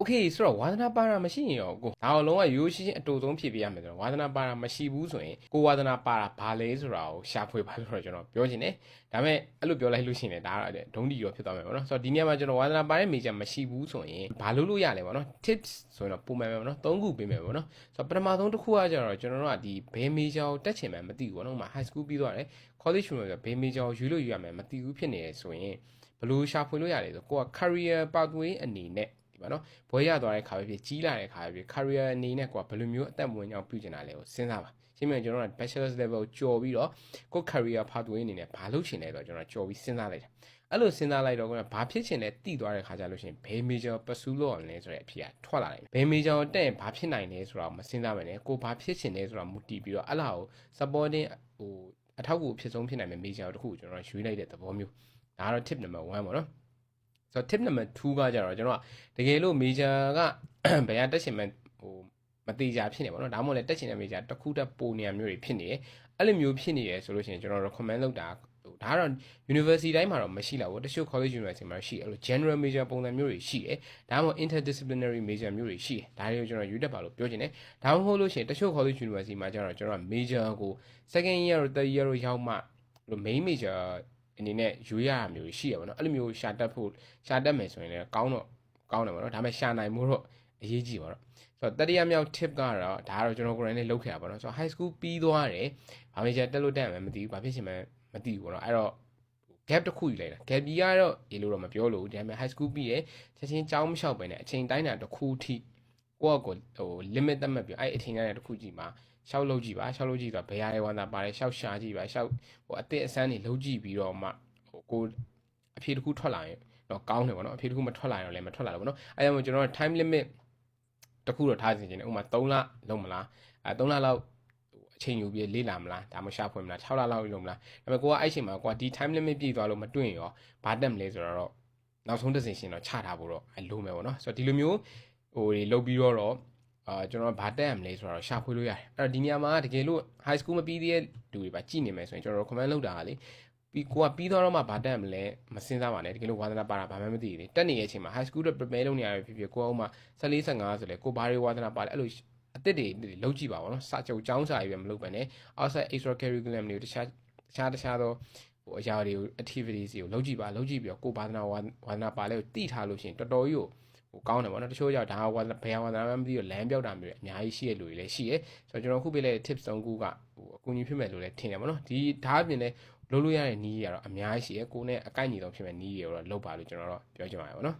โอเคဆိုတော့ဝါသနာပါတာမရှိရင်ရောကိုဒါအောင်လုံးဝရိုးရှင်းရှင်းအတူဆုံးဖြစ်ပြရမယ်ဆိုတော့ဝါသနာပါတာမရှိဘူးဆိုရင်ကိုဝါသနာပါတာဘာလဲဆိုတာကိုရှာဖွေပါဆိုတော့ကျွန်တော်ပြောချင်တယ်ဒါပေမဲ့အဲ့လိုပြောလိုက်လို့ရှိရင်လည်းဒါကတော့ဒုံးတီရောဖြစ်သွားမယ်ပေါ့နော်ဆိုတော့ဒီနေရာမှာကျွန်တော်ဝါသနာပါတဲ့ major မရှိဘူးဆိုရင်ဘာလုပ်လို့ရလဲပေါ့နော် tips ဆိုရင်တော့ပုံမှန်ပဲပေါ့နော်၃ခုပေးမယ်ပေါ့နော်ဆိုတော့ပထမဆုံးတစ်ခုကကျတော့ကျွန်တော်တို့ကဒီဘယ် major ကိုတက်ချင်မှန်းမသိဘူးပေါ့နော်ဥပမာ high school ပြီးသွားတယ် college မှာဆိုဘယ် major ကိုရွေးလို့ယူရမယ်မသိဘူးဖြစ်နေရဆိုရင်ဘယ်လိုရှာဖွေလို့ရလဲဆိုကိုက career pathway အနေနဲ့ဒီ ပါနော်ဘွဲရသွားတဲ့ခါပဲဖြစ်ကြီးလာတဲ့ခါပဲဖြစ် career အနေနဲ့ကိုကဘယ်လိုမျိုးအသက်မွေးအောင်ပြုကျင်တာလဲကိုစဉ်းစားပါရှင်းမကျွန်တော်က bachelor's level ကြော်ပြီးတော့ကို career pathway အနေနဲ့ဘာလုပ်ချင်လဲဆိုတော့ကျွန်တော်ကြော်ပြီးစဉ်းစားလိုက်တာအဲ့လိုစဉ်းစားလိုက်တော့ကဘာဖြစ်ချင်လဲတိသွားတဲ့ခါကျလို့ရှိရင်ဘယ် major pursue လုပ်အောင်လဲဆိုတဲ့အဖြစ်ကထွက်လာတယ်ဘယ် major ကိုတက်ရင်ဘာဖြစ်နိုင်လဲဆိုတော့မစဉ်းစားမယ်နဲ့ကိုဘာဖြစ်ချင်လဲဆိုတော့မူတည်ပြီးတော့အဲ့လာကို supporting ဟိုအထောက်အကူဖြစ်ဆုံးဖြစ်နိုင်မယ့် major တစ်ခုကိုကျွန်တော်ရွေးလိုက်တဲ့သဘောမျိုးဒါကတော့ tip number 1ပေါ့နော် ဆိုတော့ tip number 2ကကြတော့ကျွန်တော်ကတကယ်လို့ major ကဘယ်ကတက်ရှင်မဲ့ဟိုမတိကြဖြစ်နေပေါ့နော်ဒါမှမဟုတ်လည်းတက်ရှင်တဲ့ major တစ်ခုတက်ပိုနေရမျိုးတွေဖြစ်နေတယ်အဲ့လိုမျိုးဖြစ်နေတယ်ဆိုလို့ရှိရင်ကျွန်တော် recommend လုပ်တာဟိုဒါကတော့ university တိုင်းမှာတော့မရှိလာဘူးတချို့ college university မှာရှိအဲ့လို general major ပုံစံမျိုးတွေရှိတယ်ဒါမှမဟုတ် interdisciplinary major မျိုးတွေရှိတယ်ဒါတွေကိုကျွန်တော်ရွေးတတ်ပါလို့ပြောချင်တယ်ဒါမှမဟုတ်လို့ရှိရင်တချို့ college university မှာကျတော့ကျွန်တော်က major ကို second year or third year ရောက်မှလို့ main major အနေနဲ့ရွေးရတာမျိုးရှိရပါတော့အဲ့လိုမျိုးရှာတက်ဖို့ရှာတက်မယ်ဆိုရင်လည်းကောင်းတော့ကောင်းတယ်ပေါ့နော်ဒါပေမဲ့ရှာနိုင်မှုတော့အရေးကြီးပါတော့ဆိုတော့တတိယမြောက် tip ကတော့ဒါကတော့ကျွန်တော်ကိုယ်တိုင်လေးလုပ်ခဲ့တာပေါ့နော်ဆိုတော့ high school ပြီးသွားတယ်ဘာ major တက်လို့တက်မယ်မသိဘူးဘာဖြစ်ရှင်မှမသိဘူးပေါ့နော်အဲ့တော့ gap တစ်ခုယူလိုက်တာ gap ကြီးကတော့ရေလို့တော့မပြောလို့ဒါပေမဲ့ high school ပြီးတယ်ချက်ချင်းကြောင်းမလျှောက်ပဲနဲ့အချိန်တိုင်းတာတစ်ခုထိကိုယ့်အကိုဟို limit သတ်မှတ်ပြီးအဲ့အချိန်တိုင်းတစ်ခုကြည့်မှာ ရှောက်လုပ်ကြည့်ပါရှောက်လုပ်ကြည့်တော့ဘယ်ဟာတွေဝမ်းသာပါတယ်ရှောက်ရှာကြည့်ပါရှောက်ဟိုအသစ်အဆန်းတွေလုပ်ကြည့်ပြီးတော့မှဟိုကိုအဖြေတစ်ခုထွက်လာရင်တော့ကောင်းတယ်ပေါ့နော်အဖြေတစ်ခုမထွက်လာရင်တော့လည်းမထွက်လာဘူးပေါ့နော်အဲဒါကြောင့်ကျွန်တော်တို့ time limit တစ်ခုတော့ထားစီခြင်းတယ်ဥပမာ3လလုံးမလားအဲ3လလောက်အချိန်ယူပြီးလေ့လာမလားဒါမှရှာဖွေမလား6လလောက်လုံးမလားဒါပေမဲ့ကိုကအဲ့ချိန်မှာကိုကဒီ time limit ပြည့်သွားလို့မတွေ့ရောဘာတက်မလဲဆိုတော့နောက်ဆုံးတစ်စင်ရှင်တော့ချထားဖို့တော့အလိုမယ်ပေါ့နော်ဆိုတော့ဒီလိုမျိုးဟိုတွေလုပ်ပြီးတော့တော့ အာကျွန်တော်ဗာတက်ရမလဲဆိုတော့ရှာဖွေလို့ရတယ်အဲ့တော့ဒီနေရာမှာတကယ်လို့ high school မပြီးသေးတဲ့လူတွေပါကြည့်နေမယ်ဆိုရင်ကျွန်တော် comment လုပ်တာကလေပြီးကိုကပြီးတော့မှဗာတက်မလဲမစင်စားပါနဲ့တကယ်လို့ဝါသနာပါတာဘာမှမသိဘူးလေတက်နေတဲ့အချိန်မှာ high school တော့ prepare လုပ်နေရတယ်ဖြစ်ဖြစ်ကိုကဥမာ14 15ဆိုလေကိုဘာတွေဝါသနာပါလဲအဲ့လိုအစ်စ်တွေလုံးကြည့်ပါဘောနော်စာချုပ်ចောင်းစာရေးပဲမလုပ်ပဲနဲ့ outside extra curriculum တွေတခြားတခြားတခြားသောဟိုအရာတွေကို activities တွေကိုလုပ်ကြည့်ပါလုပ်ကြည့်ပြီးတော့ကိုဘာသနာဝါသနာပါလဲကိုတိထားလို့ရှိရင်တော်တော်ကြီးကို ဟိုကောင်းတယ်ပေါ့နော်တချို့ကြောင့်ဒါဝါဘယ်ဝါသနာမှမသိတော့လမ်းပြောက်တာမျိုးတွေအများကြီးရှိရလို့လည်းရှိရဲဆိုတော့ကျွန်တော်ခုပေးလိုက်တဲ့ tips 3ခုကဟိုအကူအညီဖြစ်မယ်လို့လည်းထင်တယ်ပေါ့နော်ဒီဒါအပြင်လည်းလုပ်လို့ရတဲ့နည်းတွေကတော့အများကြီးရှိရဲကိုနဲ့အကိုက်ညီတော့ဖြစ်မဲ့နည်းတွေတော့လုပ်ပါလို့ကျွန်တော်တော့ပြောချင်ပါတယ်ပေါ့နော်